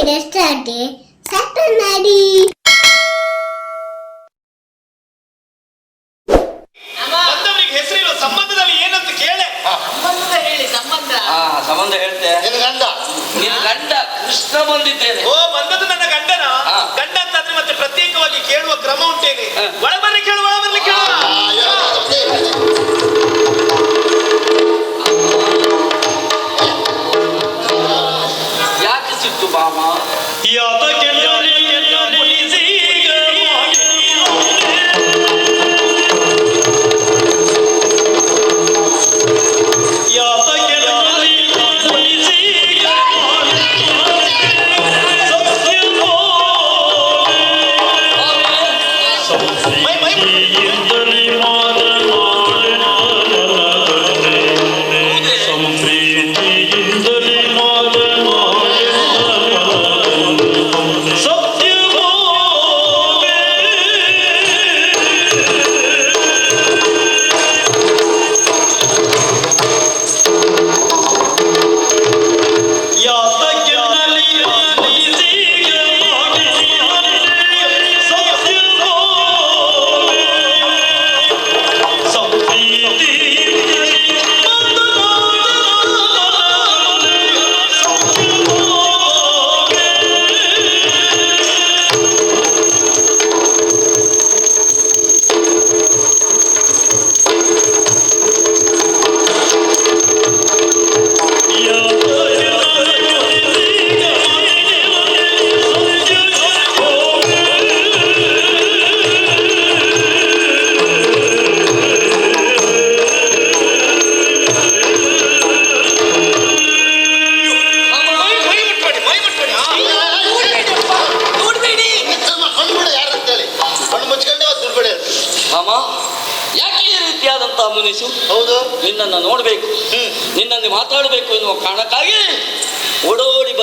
Latest அடி சட்டனடி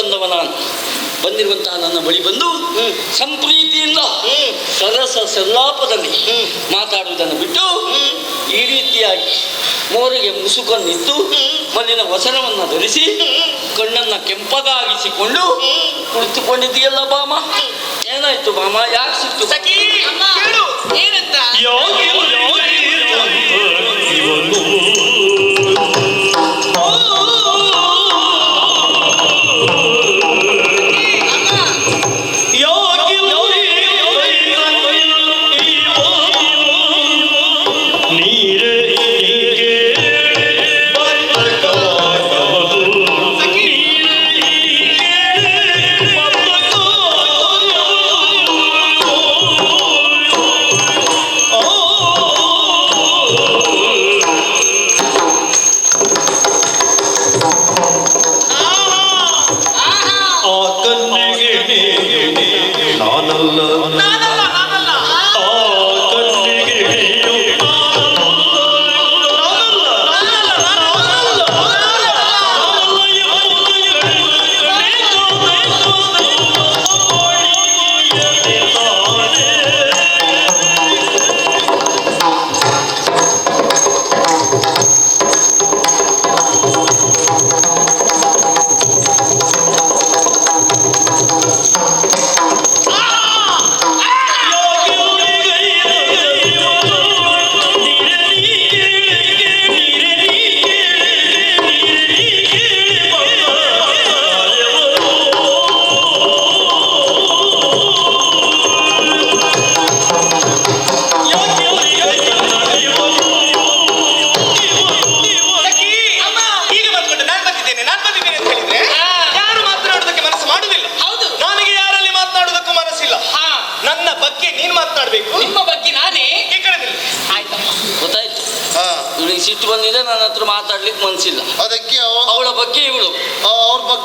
ಬಂದವ ನಾನು. ಬಂದಿರುವಂತಹ ನನ್ನ ಬಳಿ ಬಂದು ಸಂಪ್ರೀತಿಯಿಂದ ಸರಸ ಸಲ್ಲಾಪದಲ್ಲಿ ಮಾತಾಡುವುದನ್ನು ಬಿಟ್ಟು ಈ ರೀತಿಯಾಗಿ ಮೋರಿಗೆ ಮುಸುಕನ್ನಿತ್ತು. ಮಲ್ಲಿನ ವಸನವನ್ನು ಧರಿಸಿ ಕಣ್ಣನ್ನ ಕೆಂಪಗಾಗಿಸಿಕೊಂಡು ಕುಳಿತುಕೊಂಡಿದ್ದೀಯಲ್ಲ ಬಾಮ? ಏನಾಯ್ತು ಬಾಮ? ಯಾಕೆ ಸಿಕ್ತು ಏನಂತ?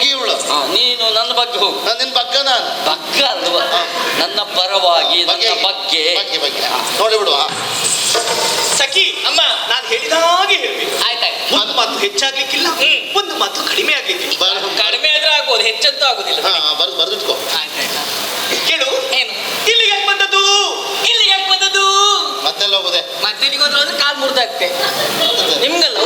ಬಗ್ಗೆ ಇವಳು ನೀನು ನನ್ನ ಬಗ್ಗೆ ಹೋಗು. ನಿನ್ನ ಬಗ್ಗೆ ನಾನು. ಬಗ್ಗ ಅಲ್ವಾ? ನನ್ನ ಪರವಾಗಿ ನನ್ನ ಬಗ್ಗೆ ಬಗ್ಗೆ. ನೋಡಿ ಬಿಡುವ ಸಖಿ ಅಮ್ಮ ನಾನು ಹೇಳಿದ ಹಾಗೆ ಹೇಳ್ಬೇಕು ಆಯ್ತಾಯ್ತು ಒಂದು ಮಾತು ಹೆಚ್ಚಾಗ್ಲಿಕ್ಕಿಲ್ಲ ಒಂದು ಮಾತು ಕಡಿಮೆ ಆಗ್ಲಿಕ್ಕಿಲ್ಲ. ಕಡಿಮೆ ಆದ್ರೆ ಆಗೋದು ಹೆಚ್ಚಂತೂ ಆಗೋದಿಲ್ಲ. ಬರ್ದು ಬರ್ದಿಟ್ಕೋ. ಕೇಳು. ಏನು? ಇಲ್ಲಿ ಯಾಕೆ ಬಂದದ್ದು? ಇಲ್ಲಿಗೆ ಯಾಕೆ ಬಂದದ್ದು? ಮತ್ತೆಲ್ಲ ಹೋಗುದೆ? ಮತ್ತೆಲ್ಲಿಗೆ ಹೋದ್ರೆ ಕಾಲು ಮುರಿದಾಗ್ತೆ ನಿಮ್ಗಲ್ಲ?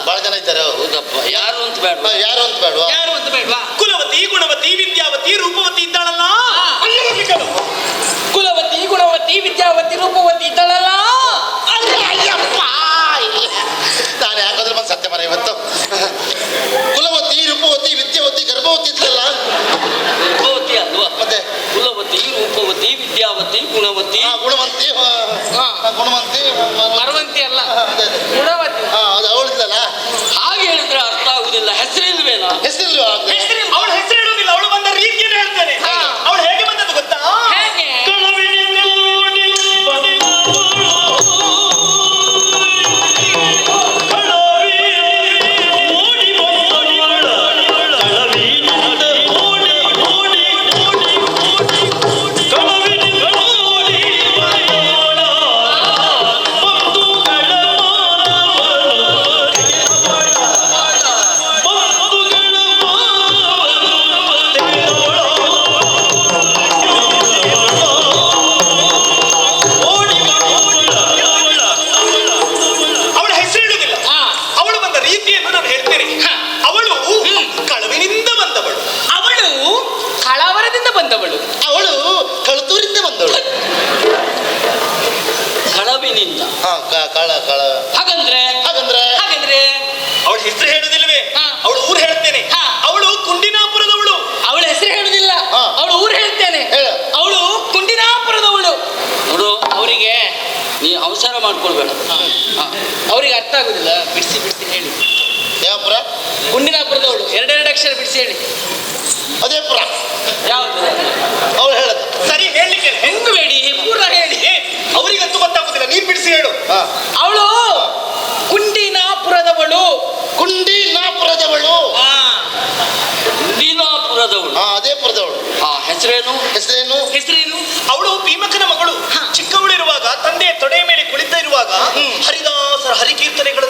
ಬಹಳ ಜನ ಇದ್ದಾರೆ. ಯಾರು ಅಂತ ಬೇಡ ಯಾರು ಅಂತ ಬೇಡವಾ? ಯಾರು ಅಂತ ಬೇಡವಾ? ಅಕ್ಷರ ಬಿಡಿಸಿ ಹೇಳಿ. ಅದೇ ಪುರ. ಯಾವುದು? ಅವ್ರು ಹೇಳದ. ಸರಿ ಹೇಳಲಿಕ್ಕೆ ಹೆಂಗ್ ಬೇಡಿ ಪೂರ್ಣ ಹೇಳಿ. ಅವರಿಗಂತೂ ಗೊತ್ತಾಗುದಿಲ್ಲ. ನೀನ್ ಬಿಡಿಸಿ ಹೇಳು. ಅವಳು ಕುಂಡಿನಾಪುರದವಳು. ಕುಂಡಿನಾಪುರದವಳು. ಕುಂಡಿನಾಪುರದವಳು. ಅದೇ ಪುರದವಳು. ಹೆಸರೇನು? ಹೆಸರೇನು? ಹೆಸರೇನು? ಅವಳು ಭೀಮಕನ ಮಗಳು. ಚಿಕ್ಕವಳಿರುವಾಗ ತಂದೆ ತೊಡೆಯ ಮೇಲೆ ಕುಳಿತ ಇರುವಾಗ ಹರಿದಾಸರ ಹರಿಕೀರ್ತನೆಗಳು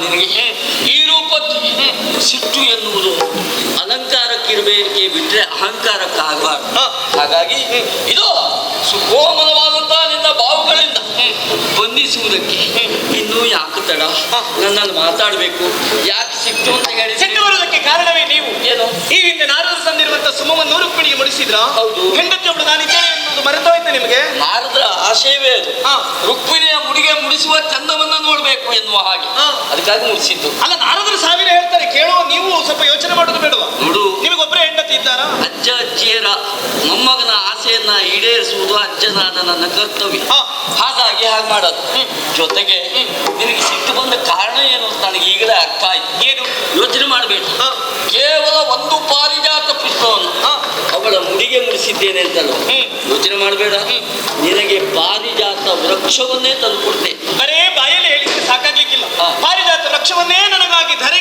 ನಿನಗೆ ಈ ರೂಪಕ್ಕೆ ಸಿಟ್ಟು ಎನ್ನುವುದು ಅಲಂಕಾರಕ್ಕಿರಬೇಕೆ ಬಿಟ್ಟರೆ ಅಹಂಕಾರಕ್ಕಾಗಬಾರ್ದು. ಹಾಗಾಗಿ ಇದು ಸುಕೋಮಲವಾದಂತಹ ನಿನ್ನ ಬಾವುಗಳಿಂದ ಬಂಧಿಸುವುದಕ್ಕೆ ಇನ್ನೂ ಯಾಕೆ ತಡ? ನನ್ನನ್ನು ಮಾತಾಡಬೇಕು. ಯಾಕೆ ಸಿಟ್ಟು ಅಂತ ಹೇಳಿ ಸಿಟ್ಟು ಬರುವುದಕ್ಕೆ ಕಾರಣವೇ ನೀವು. ಏನು? ಈ ಹಿಂದೆ ನಾರದರು ತಂದಿರುವಂತ ಸುಮವನ್ನು ರುಕ್ಮಿಣಿಗೆ ಮುಡಿಸಿದ್ರ? ಹೌದು. ಹೆಂಡತಿ ನಾನಿದ್ದೇನೆ ಎನ್ನುವುದು ಮರೆತೋಯ್ತು ನಿಮಗೆ? ನಾರದರ ಆಶಯವೇ ಅದು. ರುಕ್ಮಿಣಿಯ ಮುಡಿಗೆ ಮುಡಿಸುವ ಚಂದವನ್ನ ನೋಡ್ಬೇಕು ಎನ್ನುವ ಹಾಗೆ. ಅದಕ್ಕಾಗಿ ಮುಡಿಸಿದ್ದು. ಅಲ್ಲ ನಾರದರು ಸಾವಿರ ಹೇಳ್ತಾರೆ ಕೇಳುವ ನೀವು ಸ್ವಲ್ಪ ಯೋಚನೆ ಮಾಡೋದು ಬೇಡವಾ? ನೋಡು. ನಿಮಗೊಬ್ಬರೇ ಹೆಂಡತಿ ಇದ್ದಾರ? ಅಜ್ಜ ಅಜ್ಜಿಯರ ಮೊಮ್ಮಗನ ಆಸೆಯನ್ನ ಈಡೇರಿಸುವುದು ಅಜ್ಜನಾದ ನನ್ನ ಕರ್ತವ್ಯ. ಹಾ. ಹಾಗಾಗಿ ಹಾಗೆ ಮಾಡೋದು. ಜೊತೆಗೆ ನಿನಗೆ ಸಿಟ್ಟು ಬಂದ ಕಾರಣ ಏನು ನನಗೆ ಈಗಲೇ ಅರ್ಥ ಆಯ್ತು. ಏನು? ಯೋಚನೆ ಮಾಡಬೇಕು. ಕೇವಲ ಒಂದು ಪಾರಿಜಾತ ಪುಷ್ಪವನ್ನು. ಅವಳ ಮುಡಿಗೆ ಮುಡಿಸಿದ್ದೇನೆ ಅಂತಲ್ಲ ಹ್ಮ್. ಯೋಚನೆ ಮಾಡಬೇಡ. ನಿನಗೆ ಪಾರಿಜಾತ ವೃಕ್ಷವನ್ನೇ ತಂದು ಕೊಡ್ತೇನೆ ಬರೇ ಬಾಯಲ್ಲಿ ಹೇಳಿದ್ರೆ ಸಾಕಾಗ್ಲಿಕ್ಕಿಲ್ಲ. ಪಾರಿಜಾತ ವೃಕ್ಷವನ್ನೇ ನನಗಾಗಿ ಧರೆಗಿಳಿಸ್ತೇನೆ